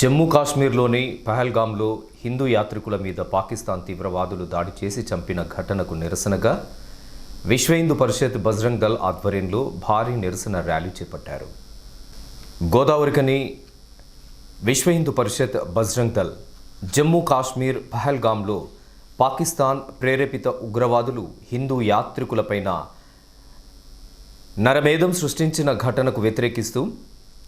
జమ్మూ కాశ్మీర్లోని పహల్గాంలో హిందూ యాత్రికుల మీద పాకిస్తాన్ తీవ్రవాదులు దాడి చేసి చంపిన ఘటనకు నిరసనగా విశ్వ హిందూ పరిషత్ బజరంగ్ దళ్ ఆధ్వర్యంలో భారీ నిరసన ర్యాలీ చేపట్టారు. గోదావరికని విశ్వ హిందూ పరిషత్ బజరంగ్ దళ్ జమ్మూ కాశ్మీర్ పహల్గాంలో పాకిస్తాన్ ప్రేరేపిత ఉగ్రవాదులు హిందూ యాత్రికులపైన నరమేధం సృష్టించిన ఘటనకు వ్యతిరేకిస్తూ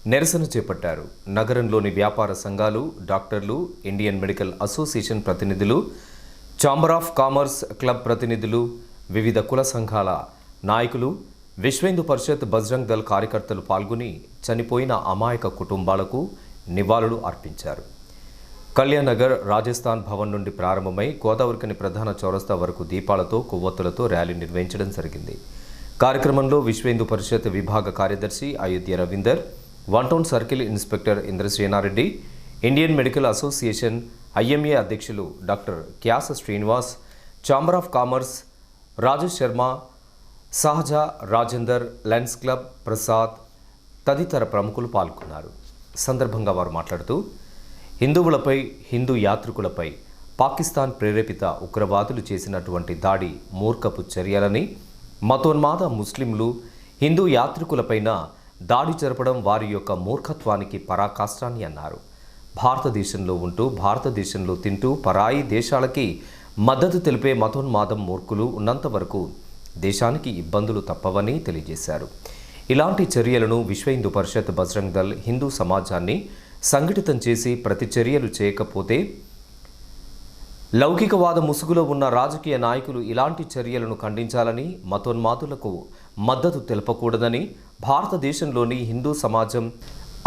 నిరసన చేపట్టారు. నగరంలోని వ్యాపార సంఘాలు డాక్టర్లు ఇండియన్ మెడికల్ అసోసియేషన్ ప్రతినిధులు ఛాంబర్ ఆఫ్ కామర్స్ క్లబ్ ప్రతినిధులు వివిధ కుల సంఘాల నాయకులు విశ్వేందు పరిషత్ బజరంగ్ దళ్ కార్యకర్తలు పాల్గొని చనిపోయిన అమాయక కుటుంబాలకు నివాళులు అర్పించారు. కళ్యాణ్ నగర్ రాజస్థాన్ భవన్ నుండి ప్రారంభమై గోదావరికని ప్రధాన చౌరస్తా వరకు దీపాలతో కొవ్వొత్తులతో ర్యాలీ నిర్వహించడం జరిగింది. కార్యక్రమంలో విశ్వేందు పరిషత్ విభాగ కార్యదర్శి Ayodhya Ravinder one town circle inspector Indrasena Reddy Indian medical association IMA అధ్యక్షులు doctor Kyasa Srinivas chamber of commerce Rajesh Sharma Sahaja Rajender lions club Prasad తదితర ప్రముఖులు పాల్గొన్నారు. సందర్భంగా వారు మాట్లాడుతూ హిందువులపై హిందూ యాత్రికులపై పాకిస్తాన్ ప్రేరేపిత ఉగ్రవాదులు చేసినటువంటి దాడి మూర్ఖపు చర్యలని మతోన్మాద ముస్లింలు హిందూ యాత్రికులపైన దాడి జరపడం వారి యొక్క మూర్ఖత్వానికి పరాకాష్టాన్ని అన్నారు. భారతదేశంలో ఉంటూ భారతదేశంలో తింటూ పరాయి దేశాలకి మద్దతు తెలిపే మతోన్మాదం మూర్ఖులు ఉన్నంత వరకు దేశానికి ఇబ్బందులు తప్పవని తెలియజేశారు. ఇలాంటి చర్యలను విశ్వ హిందూ పరిషత్ బజరంగ్ దళ్ హిందూ సమాజాన్ని సంఘటితం చేసి ప్రతి చర్యలు చేయకపోతే లౌకికవాద ముసుగులో ఉన్న రాజకీయ నాయకులు ఇలాంటి చర్యలను ఖండించాలని మతోన్మాదులకు మద్దతు తెలపకూడదని భారతదేశంలోని హిందూ సమాజం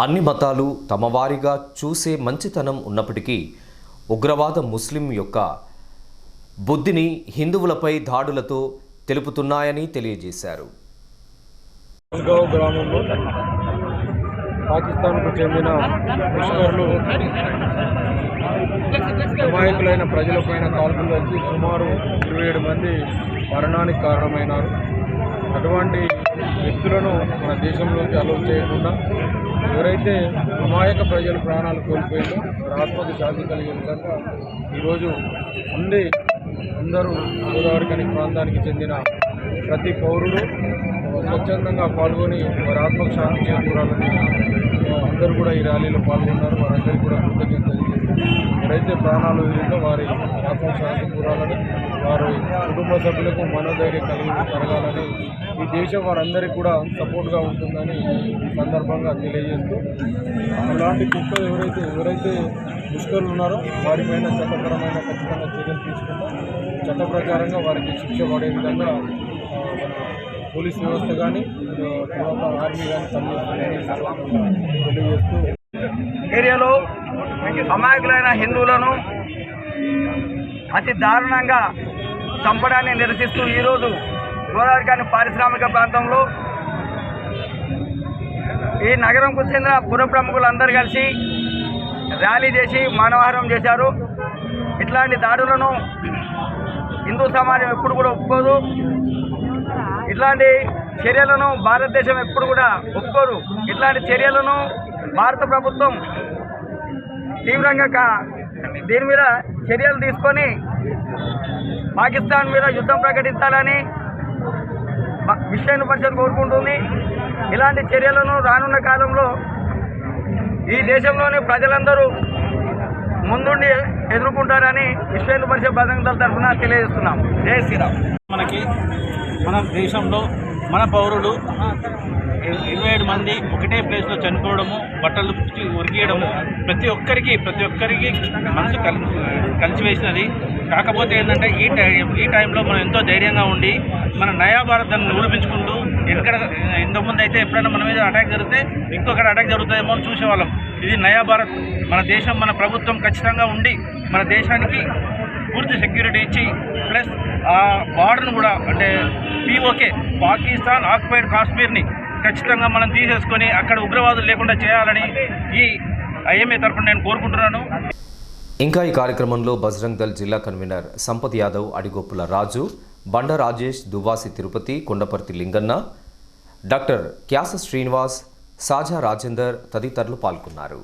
అన్ని మతాలు తమవారిగా చూసే మంచితనం ఉన్నప్పటికీ ఉగ్రవాద ముస్లిం యొక్క బుద్ధిని హిందువులపై దాడులతో తెలుపుతున్నాయని తెలియజేశారు. గ్రామంలో పాకిస్తాన్కు చెందిన ముష్కర్లు అమాయకులైన ప్రజలపైన కాల్పులు వచ్చి సుమారు ఇరవై ఏడు మంది మరణానికి కారణమైనారు. అటువంటి వ్యక్తులను మన దేశంలోకి అలవ్ చేయకుండా ఎవరైతే అమాయక ప్రజలు ప్రాణాలు కోల్పోయిందో వారి ఆత్మకు శాంతి కలిగే విధంగా ఈరోజు ఉంది అందరూ గోదావరికని ప్రాంతానికి చెందిన ప్రతి పౌరుడు స్వచ్ఛందంగా పాల్గొని వారి ఆత్మకు శాంతి చేకూరాలని అందరూ కూడా ఈ ర్యాలీలో పాల్గొన్నారు. వారందరికీ కూడా కృతజ్ఞత ఎవరైతే ప్రాణాలు వదిలిందో వారి ఆత్మ శాంతి కూరాలని వారి కుటుంబ సభ్యులకు మనోధైర్యం కలిగి కలగాలని ఈ దేశం వారందరికీ కూడా సపోర్ట్గా ఉంటుందని సందర్భంగా తెలియజేస్తూ అలాంటి కుక్కలు ఎవరైతే ఎవరైతే ముష్కరులు ఉన్నారో వారిపైన చట్టపరమైన ఖచ్చితంగా చర్యలు తీసుకుంటాం చట్ట ప్రకారంగా వారికి శిక్ష పడే విధంగా పోలీస్ వ్యవస్థ కానీ తర్వాత ఆర్మీ కానీ తెలియజేస్తూ ఏరియాలో అమాయకులైన హిందువులను అతి దారుణంగా చంపడాన్ని నిరసిస్తూ ఈరోజు గోదావరికాని పారిశ్రామిక ప్రాంతంలో ఈ నగరంకు చెందిన పుర ప్రముఖులందరూ కలిసి ర్యాలీ చేసి మానవహారం చేశారు. ఇట్లాంటి దాడులను హిందూ సమాజం ఎప్పుడు కూడా ఒప్పుకోదు. ఇట్లాంటి చర్యలను భారతదేశం ఎప్పుడు కూడా ఒప్పుకోరు ఇట్లాంటి చర్యలను భారత ప్రభుత్వం తీవ్రంగా కా- దీని మీద చర్యలు తీసుకొని పాకిస్తాన్ మీద యుద్ధం ప్రకటించాలని విశ్వ పరిషత్ కోరుకుంటుంది. ఇలాంటి చర్యలను రానున్న కాలంలో ఈ దేశంలోని ప్రజలందరూ ముందుండి ఎదుర్కొంటారని విశ్వ హిందూ పరిషత్ బజరంగ దళ తరఫున తెలియజేస్తున్నాం జై శ్రీరామ్. మనకి మన దేశంలో మన పౌరులు ఇరవై ఏడు మంది ఒకటే ప్లేస్లో చనిపోవడము బట్టలు పిచ్చి ఉరిగేయడము ప్రతి ఒక్కరికి ప్రతి ఒక్కరికి మనసు కలిసి కలిసివేసినది. కాకపోతే ఏంటంటే ఈ టై ఈ టైంలో మనం ఎంతో ధైర్యంగా ఉండి మన నయా భారతాన్ని నిరూపించుకుంటూ ఎక్కడ ఇంతకుముందు అయితే ఎప్పుడైనా మన మీద అటాక్ జరిగితే ఇంకొకటి అటాక్ జరుగుతుందేమో అని చూసేవాళ్ళం. ఇది నయా భారత్. మన దేశం మన ప్రభుత్వం ఖచ్చితంగా ఉండి మన దేశానికి పూర్తి సెక్యూరిటీ ఇచ్చి ప్లస్ ఆ బార్డర్ను కూడా అంటే పిఓకే పాకిస్తాన్ ఆక్యుపైడ్ కాశ్మీర్ని ఖచ్చితంగా మనం తీసేసుకొని అక్కడ ఉగ్రవాదులు లేకుండా చేయాలని ఈ ఐఎంఏ తరఫున నేను కోరుకుంటున్నాను. ఇంకా ఈ కార్యక్రమంలో బజరంగ్ దళ్ జిల్లా కన్వీనర్ సంపత్ యాదవ్ అడిగొప్పుల రాజు బండ రాజేష్ దువాసి తిరుపతి కొండపర్తి లింగన్న డాక్టర్ క్యాస శ్రీనివాస్ సాజా రాజేందర్ తదితరులు పాల్గొన్నారు.